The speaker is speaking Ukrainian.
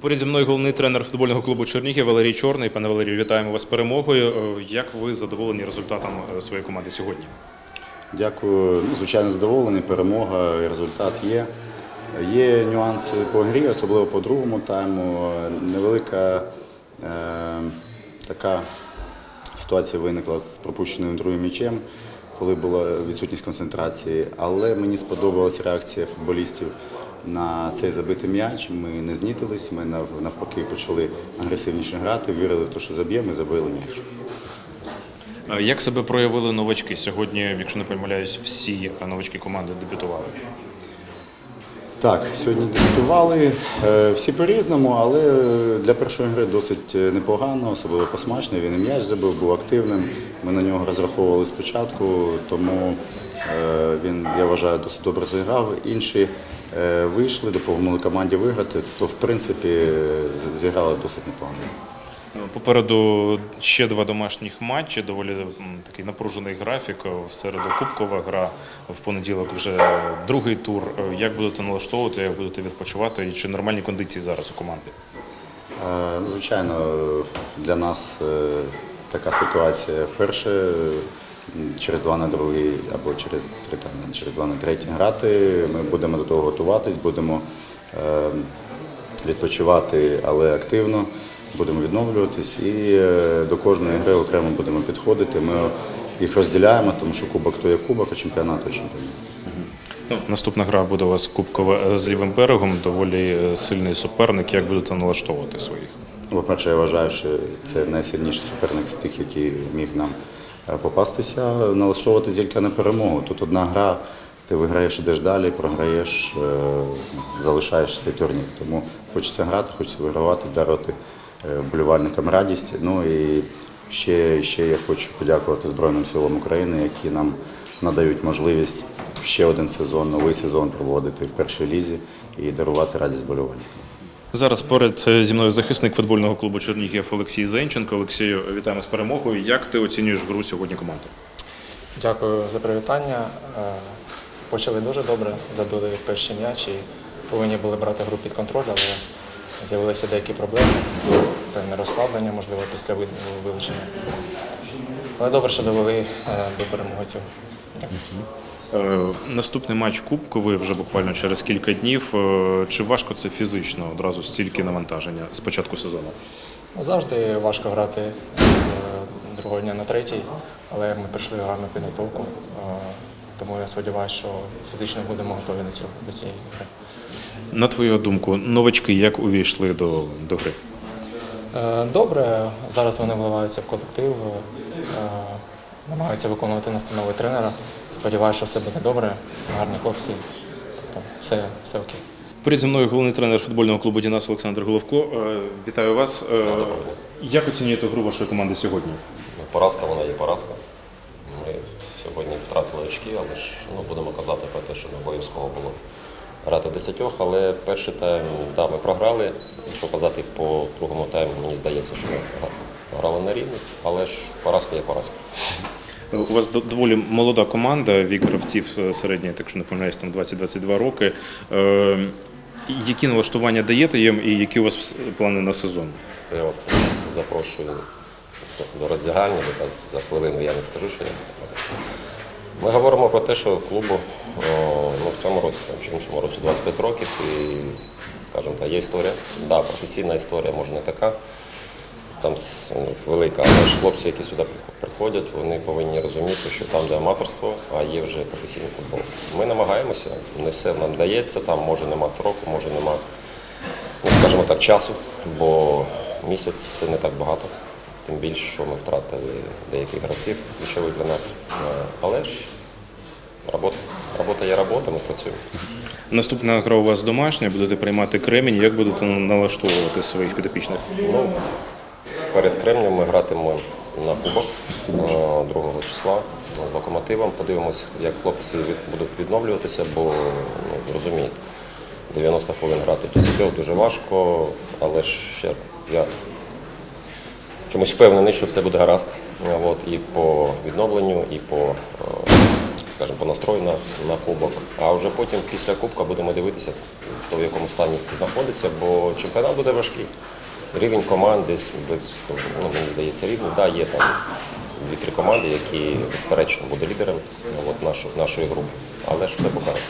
Поряд зі мною головний тренер футбольного клубу Чернігів Валерій Чорний. Пане Валерію, вітаємо вас з перемогою. Е, Як ви задоволені результатом е, своєї команди сьогодні? Дякую. Ну, звичайно, задоволений. Перемога, результат є. Є нюанси по грі, особливо по другому тайму. Невелика е, така ситуація виникла з пропущеним другим м'ячем, коли була відсутність концентрації. Але мені сподобалась реакція футболістів на цей забитий м'яч. Ми не знітились, ми навпаки почали агресивніше грати, вірили в те, що заб'ємо і забили м'яч. Е, Як себе проявили новачки? Сьогодні, якщо не помиляюсь, всі е, новачки команди дебютували. Так, сьогодні дебютували е, всі по-різному, але для першої гри досить е, непогано, особливо посмачно. Він і м'яч забив, був активним. Ми на нього розраховували спочатку, тому е, він, я вважаю, досить добре зіграв. Інші е, вийшли, допомогли команді виграти, то в принципі е, зіграли досить непогано. Е, Попереду ще два домашніх матчі, доволі такий напружений графік. Е, В середу кубкова гра, в понеділок вже другий тур. Е, Як будете налаштовувати, як будете відпочивати і чи нормальні кондиції зараз у команди? Е, Звичайно, для нас е, така ситуація вперше е, через два на другий або через три там, через два на третій грати. Ми будемо до того готуватись, будемо е, відпочивати, але активно. Будемо відновлюватись і е, до кожної гри окремо будемо підходити. Ми їх розділяємо, тому що кубок то є кубок, а чемпіонат то чемпіонат. Ну, наступна гра буде у вас кубкова е, з лівим берегом, доволі е, сильний суперник. Як будете налаштовувати своїх? По-перше, я вважаю, що це найсильніший суперник з тих, який міг нам попастися, налаштовувати тільки на перемогу. Тут одна гра, ти виграєш, ідеш далі, програєш, е, залишаєш цей турнір. Тому хочеться грати, хочеться вигравати, дарувати е, вболівальникам радість. Ну і ще, ще я хочу подякувати Збройним силам України, які нам надають можливість ще один сезон, новий сезон проводити в першій лізі і дарувати радість вболівальникам. Зараз поряд е, зі мною захисник футбольного клубу Чернігів Олексій Зенченко. Олексію, вітаємо з перемогою. Як ти оцінюєш гру сьогодні команди? Дякую за привітання. Е, Почали дуже добре, забили перші м'яч і повинні були брати гру під контроль, але з'явилися деякі проблеми, певне розслаблення, можливо, після вилучення. Але добре, що довели е, до перемоги цього. Е, Наступний матч кубковий вже буквально через кілька днів. Е, Чи важко це фізично одразу стільки навантаження з початку сезону? Ну, Завжди важко грати з е, другого дня на третій, але ми прийшли гарну підготовку. Тому я сподіваюся, що фізично будемо готові до цього до цієї гри. На твою думку, новачки як увійшли до, до гри? Добре, зараз вони вливаються в колектив, намагаються виконувати настанови тренера. Сподіваюся, що все буде добре, гарні хлопці, все, все окей. Перед зі мною головний тренер футбольного клубу Дінас Олександр Головко. Е, Вітаю вас. Е, Як оцінюєте гру вашої команди сьогодні? Ну, Поразка вона є поразка. Ми сьогодні втратили очки, але ж ну, будемо казати про те, що не обов'язково було грати в десятьох. Але перший тайм, да, ми програли. Якщо казати по другому тайму, мені здається, що ми грали на рівні, але ж поразка є поразка. У вас доволі молода команда, вік гравців е, середній, так що не помиляюсь, там 20-22 роки. Е, Які налаштування даєте їм і які у вас плани на сезон? Я вас запрошую до роздягальні, бо так за хвилину я не скажу, що я. Ми говоримо про те, що клубу о, ну, в цьому році там, чи іншому році 25 років і, скажімо так, є історія. Да, професійна історія, може не така. Там ну, велика, але ж хлопці, які сюди приходять, вони повинні розуміти, що там де аматорство, а є вже професійний футбол. Ми намагаємося, не все нам дається, там може нема сроку, може нема, ну, скажімо так, часу, бо місяць це не так багато. Тим більше, що ми втратили деяких гравців ключових для нас. Е, Але ж робота. Робота є робота, ми працюємо. Наступна гра у вас домашня, будете приймати кремінь. Як будете налаштовувати своїх підопічних? Ну, перед Кремнем ми гратимемо на кубок е, 2 числа з локомотивом. Подивимось, як хлопці будуть відновлюватися, бо ну, розумієте, 90 хвилин грати в 10 дуже важко, але ще я чомусь впевнений, що все буде гаразд. Е, От, і по відновленню, і по е, скажімо, по настрою на, на кубок. А вже потім після кубка будемо дивитися, хто в якому стані знаходиться, бо чемпіонат буде важкий. Рівень команди без, ну, мені здається, рівний. Да, є там дві-три команди, які безперечно будуть лідерами от, нашої, нашої групи. Але ж все покаже.